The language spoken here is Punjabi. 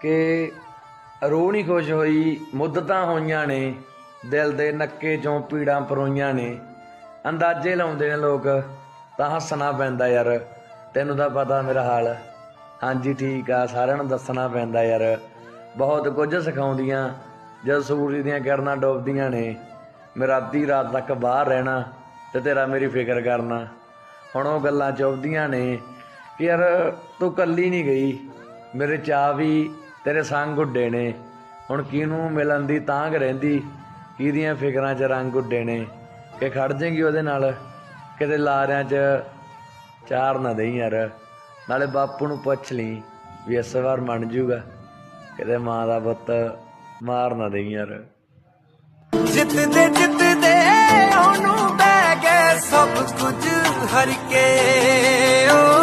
ਕਿ ਰੂਹ ਨਹੀਂ ਖੁਸ਼ ਹੋਈ, ਮੁੱਦਤਾਂ ਹੋਈਆਂ ਨੇ, ਦਿਲ ਦੇ ਨੱਕੇ ਚੋਂ ਪੀੜਾਂ ਪਰੋਈਆਂ ਨੇ। ਅੰਦਾਜ਼ੇ ਲਾਉਂਦੇ ਨੇ ਲੋਕ, ਤਾਂ ਹੱਸਣਾ ਪੈਂਦਾ ਯਾਰ। ਤੈਨੂੰ ਤਾਂ ਪਤਾ ਮੇਰਾ ਹਾਲ। ਹਾਂਜੀ, ਠੀਕ ਆ, ਸਾਰਿਆਂ ਨੂੰ ਦੱਸਣਾ ਪੈਂਦਾ ਯਾਰ। ਬਹੁਤ ਕੁਝ ਸਿਖਾਉਂਦੀਆਂ, ਜਦ ਸੂਰਜ ਦੀਆਂ ਕਿਰਨਾਂ ਡੁੱਬਦੀਆਂ ਨੇ। ਮੇਰਾ ਅੱਧੀ ਰਾਤ ਤੱਕ ਬਾਹਰ ਰਹਿਣਾ ਤੇ ਤੇਰਾ ਮੇਰੀ ਫਿਕਰ ਕਰਨਾ। ਹੁਣ ਉਹ ਗੱਲਾਂ ਚੁੱਭਦੀਆਂ ਨੇ ਕਿ ਯਾਰ, ਤੂੰ ਕੱਲੀ ਨਹੀਂ ਗਈ। ਮੇਰੇ ਚਾਹ ਵੀ ਤੇਰੇ ਸੰਗ ਉੱਡੇ ਨੇ। ਹੁਣ ਕਿਹਨੂੰ ਮਿਲਣ ਦੀ ਤਾਂਘ ਰਹਿੰਦੀ? ਕਿਹਦੀਆਂ ਫਿਕਰਾਂ 'ਚ ਰੰਗ ਉੱਡੇ ਨੇ? ਕਿ ਖੜ ਜਾਏਗੀ ਉਹਦੇ ਨਾਲ? ਕਿਤੇ ਲਾਰਿਆਂ 'ਚ ਚਾਰ ਨਾ ਦੇਈ ਯਾਰ। ਨਾਲੇ ਬਾਪੂ ਨੂੰ ਪੁੱਛ ਲਈ ਵੀ ਇਸ ਵਾਰ ਮੰਨ ਜੂਗਾ। ਕਿਤੇ ਮਾਂ ਦਾ ਪੁੱਤ ਮਾਰ ਨਾ ਦੇਈ ਯਾਰ। ਜਿੱਤਦੇ ਜਿੱਤਦੇ ਉਹਨੂੰ ਬਹਿ ਗਏ ਸਭ ਕੁਝ ਹਰ ਕੇ ਓ